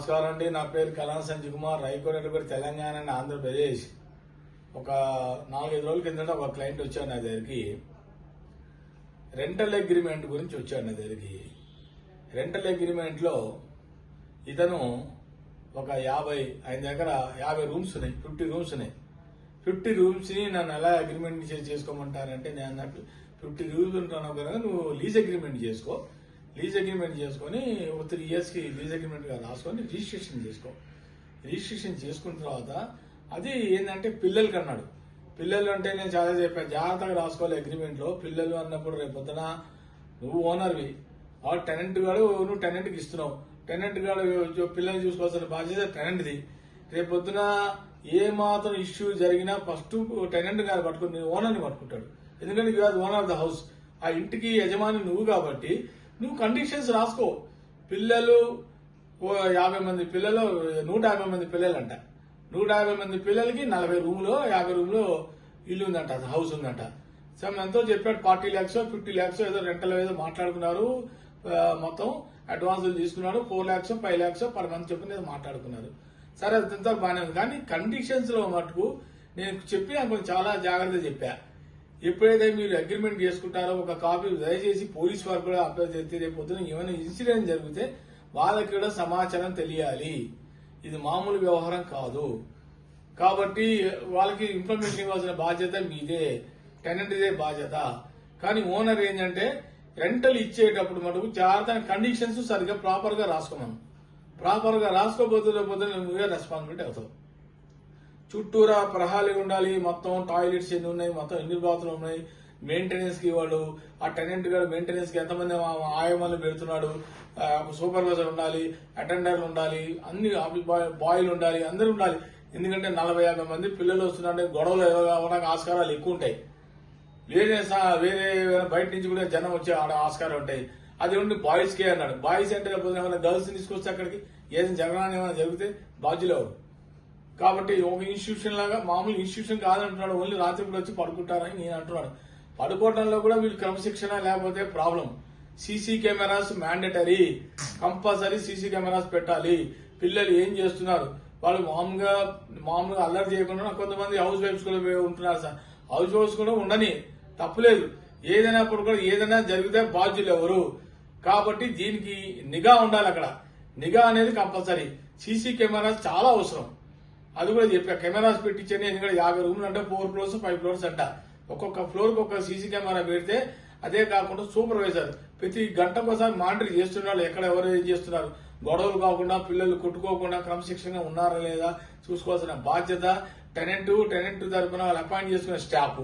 నమస్కారం అండి. నా పేరు కలాం సంజయ్ కుమార్ రైకోరెడ్డిపేట తెలంగాణ అండ్ ఆంధ్రప్రదేశ్. ఒక నాలుగైదు రోజుల కిందట ఒక క్లయింట్ వచ్చాడు నా దగ్గరికి. రెంటల్ అగ్రిమెంట్ గురించి వచ్చాడు నా దగ్గరికి. రెంటల్ అగ్రిమెంట్లో ఇతను ఒక యాభై ఆయన దగ్గర యాభై రూమ్స్ ఉన్నాయి ఫిఫ్టీ రూమ్స్ ఉన్నాయి. ఫిఫ్టీ రూమ్స్ని నన్ను ఎలా అగ్రిమెంట్ చే- చేసుకోమంటారంటే నేను అన్నట్టు ఫిఫ్టీ రూమ్స్ ఉంటాను కనుక నువ్వు లీజ్ అగ్రిమెంట్ చేసుకో. లీజ్ అగ్రిమెంట్ చేసుకొని ఒక త్రీ ఇయర్స్కి లీజ్ అగ్రిమెంట్గా రాసుకొని రిజిస్ట్రేషన్ చేసుకో. రిజిస్ట్రేషన్ చేసుకున్న తర్వాత అది ఏంటంటే పిల్లలకి అన్నాడు. పిల్లలు అంటే నేను చాలా చెప్పాను జాగ్రత్తగా రాసుకోవాలి అగ్రిమెంట్లో. పిల్లలు అన్నప్పుడు రేపు పొద్దున నువ్వు ఓనర్వి. ఆ టెనెంట్ గాడు నువ్వు టెనెంట్కి ఇస్తున్నావు. టెనెంట్ గాడు పిల్లల్ని చూసుకోవాల్సిన బాధ్యత టెనెంట్ది. రేపు పొద్దున ఏ మాత్రం ఇష్యూ జరిగినా ఫస్ట్ టెనెంట్ గారు పట్టుకుని ఓనర్ని పట్టుకుంటాడు. ఎందుకంటే you are owner of the house. ఆ ఇంటికి యజమాని నువ్వు కాబట్టి నువ్వు కండిషన్స్ రాసుకో. పిల్లలు ఓ యాభై మంది పిల్లలు నూట యాభై మంది పిల్లలు అంట నూట యాభై మంది పిల్లలకి నలభై రూమ్లో యాభై రూమ్లో ఇల్లు ఉందంట హౌస్ ఉందంట. సో ఎంతో చెప్పాడు ఫార్టీ ల్యాక్స్ ఫిఫ్టీ ల్యాక్స్ ఏదో రెంటల్ ఏదో మాట్లాడుకున్నారు మొత్తం అడ్వాన్సులు తీసుకున్నాడు four lakhs five lakhs per month చెప్పిన మాట్లాడుకున్నారు. సరే అదంతా బాగానే ఉంది. కానీ కండిషన్స్లో మటుకు నేను చెప్పి కొంచెం చాలా జాగ్రత్త చెప్పా. ఎప్పుడైతే మీరు అగ్రిమెంట్ చేసుకుంటారో ఒక కాపీ దయచేసి పోలీస్ వారు కూడా అప్లై చేస్తే రేపు పొద్దున ఏమైనా ఇన్సిడెంట్ జరిగితే వాళ్ళకి కూడా సమాచారం తెలియాలి. ఇది మామూలు వ్యవహారం కాదు. కాబట్టి వాళ్ళకి ఇన్ఫర్మేషన్ ఇవ్వాల్సిన బాధ్యత మీదే టెనెంట్ ఇదే బాధ్యత. కానీ ఓనర్ ఏంటంటే రెంటల్ ఇచ్చేటప్పుడు మటుకు జాగ్రత్త కండిషన్స్ సరిగ్గా ప్రాపర్గా రాసుకోమను. ప్రాపర్గా రాసుకోబోతున్న పొద్దున నువ్వే రెస్పాన్సిబిలిటీ అవుతావు. చుట్టూరా ప్రహాళీ ఉండాలి. మొత్తం టాయిలెట్స్ ఎన్ని ఉన్నాయి? మొత్తం ఎన్ని బాత్రూమ్ ఉన్నాయి? మెయింటెనెన్స్కి వాడు ఆ టెనెంట్ గారు మెయింటెనెన్స్కి ఎంతమంది ఆ- పెడుతున్నాడు? సూపర్వైజర్ ఉండాలి అటెండర్లు ఉండాలి అన్ని బాయ్ బాయ్లు ఉండాలి అందరూ ఉండాలి. ఎందుకంటే నలభై యాభై మంది పిల్లలు వస్తున్నారంటే గొడవలు అవ్వడానికి ఆస్కారాలు ఎక్కువ ఉంటాయి. వేరే వేరే బయట నుంచి కూడా జనం వచ్చే ఆస్కారం ఉంటాయి. అది ఉండి బాయ్స్ కే అన్నాడు. బాయ్స్ అంటే ఏమైనా గర్ల్స్ తీసుకొస్తే అక్కడికి? ఏదైనా జగనాన్ని ఏమైనా జరిగితే బాధ్యులు ఎవరు? కాబట్టి ఒక ఇన్స్టిట్యూషన్ లాగా మామూలు ఇన్స్టిట్యూషన్ కాదంటున్నాడు. ఓన్లీ రాత్రిపూట వచ్చి పడుకుంటారని నేను అంటున్నాడు పడుకోవడంలో కూడా వీళ్ళు క్రమశిక్షణ లేకపోతే problem CC cameras mandatory compulsory CC cameras పెట్టాలి. పిల్లలు ఏం చేస్తున్నారు? వాళ్ళు మామూలుగా మామూలుగా అల్లరి చేయకుండా కొంతమంది హౌస్ వైఫ్స్ కూడా ఉంటున్నారు సార్. హౌస్ వైఫ్స్ కూడా ఉండని. తప్పులేదు ఏదైనప్పుడు కూడా ఏదైనా జరిగితే బాధ్యులు ఎవరు? కాబట్టి దీనికి నిఘా ఉండాలి అక్కడ. నిఘా అనేది కంపల్సరీ సీసీ కెమెరాస్ చాలా అవసరం. అది కూడా చెప్పా కెమెరాస్ పెట్టించండి ఎందుకంటే యాభై రూమ్లు అంటే ఫోర్ ఫ్లోర్స్ ఫైవ్ ఫ్లోర్స్ అంట. ఒక్కొక్క ఫ్లోర్ ఒక సీసీ కెమెరా పెడితే అదే కాకుండా సూపర్వైజర్. ప్రతి గంటకోసారి మానిటర్ చేస్తున్నారు ఎక్కడ ఎవరు ఏం చేస్తున్నారు. గొడవలు కాకుండా పిల్లలు కొట్టుకోకుండా క్రమశిక్షణగా ఉన్నారా లేదా చూసుకోవాల్సిన బాధ్యత టెనెంట్ టెనెంట్ తరఫున వాళ్ళు అపాయింట్ చేసుకునే స్టాఫ్.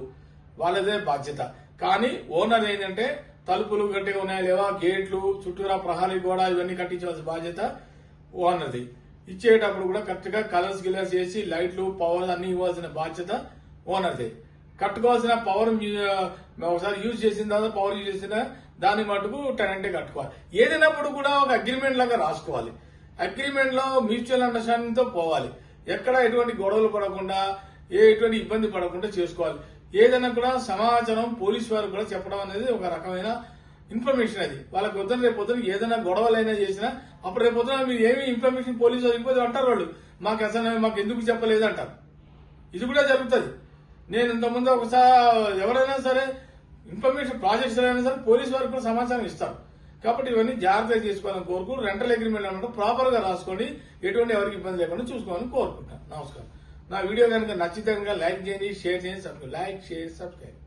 వాళ్ళదే బాధ్యత. కానీ ఓనర్ ఏంటంటే తలుపులు గట్టిగా ఉన్నాయా లేవా గేట్లు చుట్టూరా ప్రహారీ గోడ ఇవన్నీ కట్టించవలసిన బాధ్యత ఓనర్ది. ఇచ్చేటప్పుడు కూడా కరెక్ట్గా కలర్స్ గిలర్స్ వేసి లైట్లు పవర్ అన్ని ఇవ్వాల్సిన బాధ్యత ఓనర్ది కట్టుకోవాల్సిన పవర్ ఒకసారి యూజ్ చేసిన తర్వాత పవర్ యూజ్ చేసిన దాని మటుకు టెనెంటే కట్టుకోవాలి. ఏదైనప్పుడు కూడా ఒక అగ్రిమెంట్ లాగా రాసుకోవాలి. అగ్రిమెంట్లో మ్యూచువల్ అండర్స్టాండింగ్తో పోవాలి. ఎక్కడ ఎటువంటి గొడవలు పడకుండా ఏ ఎటువంటి ఇబ్బంది పడకుండా చేసుకోవాలి. ఏదైనా కూడా సమాచారం పోలీస్ వారు కూడా చెప్పడం అనేది ఒక రకమైన ఇన్ఫర్మేషన్ అది. వాళ్ళకి పొద్దున రేపు పొద్దున ఏదైనా గొడవలైనా చేసినా అప్పుడు రేపు పొద్దున మీరు ఏమి ఇన్ఫర్మేషన్ పోలీసు వాళ్ళు అంటారు వాళ్ళు. మాకు అసలు మాకు ఎందుకు చెప్పలేదు అంటారు. ఇది కూడా జరుగుతుంది. నేను ఇంతకుముందు ఒకసారి ఎవరైనా సరే ఇన్ఫర్మేషన్ ప్రాజెక్ట్స్ అయినా సరే పోలీస్ వారికి కూడా సమాచారం ఇస్తారు. కాబట్టి ఇవన్నీ జాగ్రత్తగా చేసుకోవాలని కోరుకు రెంటల్ అగ్రిమెంట్ అనమాట ప్రాపర్గా రాసుకోండి ఎటువంటి ఎవరికి ఇబ్బంది లేకుండా చూసుకోవాలని కోరుకుంటాను నమస్కారం. నా వీడియో కనుక నచ్చితే కనుక లైక్ చేయండి షేర్ చేయండి సబ్స్క్రైబ్ లైక్ షేర్ సబ్స్క్రైబ్